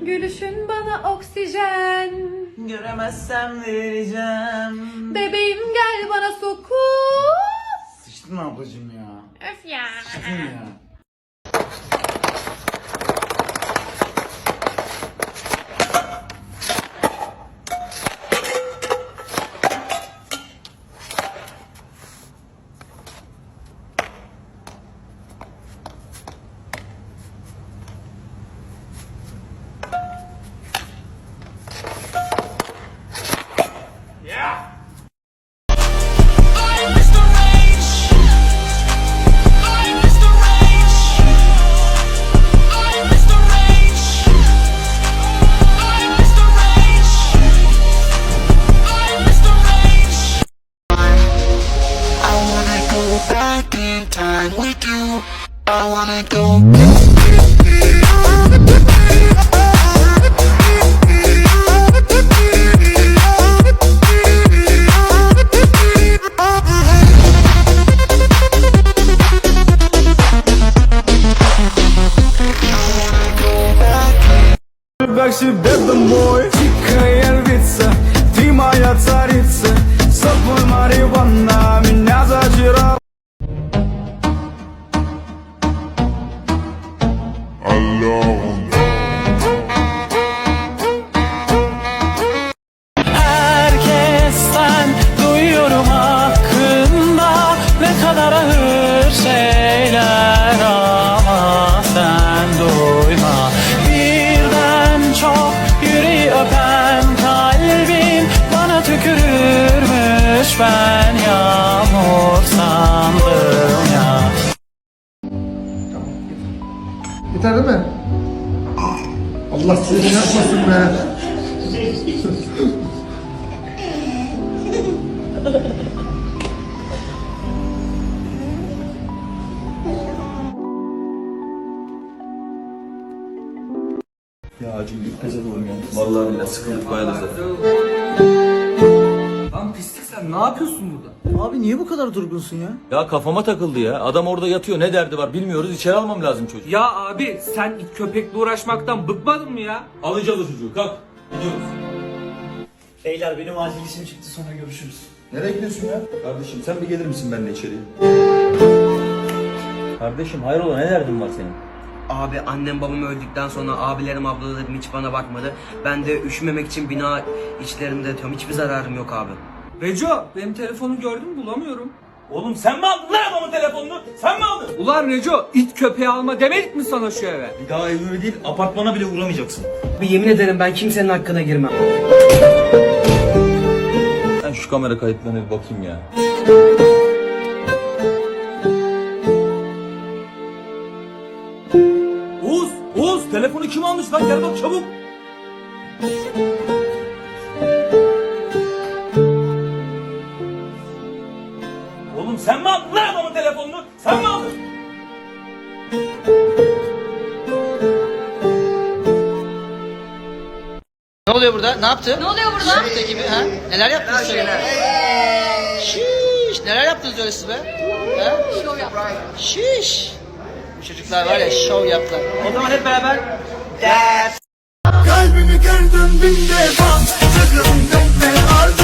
Gülüşün bana oksijen. Göremezsem vereceğim. Bebeğim gel bana sokul. Sıçtın ablacım ya. Öf ya. Sıçtın ya. In time with you. I wanna go. Backship dead домой Тихая львица Ты моя царица Сопла Мариванна ağır şeyler ama sen duyma Birden çok yüreği öpen kalbim Bana tükürürmüş ben yağmur sandım ya Yeter değil mi? Allah seni yapmasın be. Ya acil bir pes alalım ya. Vallahi billahi sıkıldık bayağı da. Lan pislik sen ne yapıyorsun burada? Abi niye bu kadar durgunsun ya? Ya kafama takıldı ya. Adam orada yatıyor ne derdi var bilmiyoruz. İçeri almam lazım çocuğu. Ya abi sen köpekle uğraşmaktan bıkmadın mı ya? Alacağız o çocuğu kalk. Gidiyoruz. Beyler benim acil işim çıktı sonra görüşürüz. Nereye gidiyorsun ya? Kardeşim sen bir gelir misin benimle içeriye? Kardeşim hayrola ne derdin var senin? Abi annem babam öldükten sonra abilerim ablalarım hiç bana bakmadı. Ben de üşümemek için bina içlerinde yatıyorum. Hiçbir zararım yok abi. Reco benim telefonu gördün mü bulamıyorum. Oğlum sen mi aldın lan adamın telefonunu? Sen mi aldın? Ulan Reco it köpeği alma demedik mi sana şu eve? Bir daha evime değil apartmana bile uğramayacaksın. Bir yemin ederim ben kimsenin hakkına girmem. Ben şu kamera kayıtlarına bir bakayım ya. Kim almış lan? Gel bak çabuk! Oğlum sen mi aldın lan adamın telefonunu? Sen mi aldın? Ne oluyor burada? Ne yaptı? Ne oluyor burada? Şebut ekibi ha? Neler yaptınız şöyle? Şiş! Neler yaptınız öyle siz be? Ha? Şov yap. Şiş! Bu çocuklar var ya şov yaptılar. O zaman hep beraber Kalbimi kırdın bin defa Sakın dönme ardına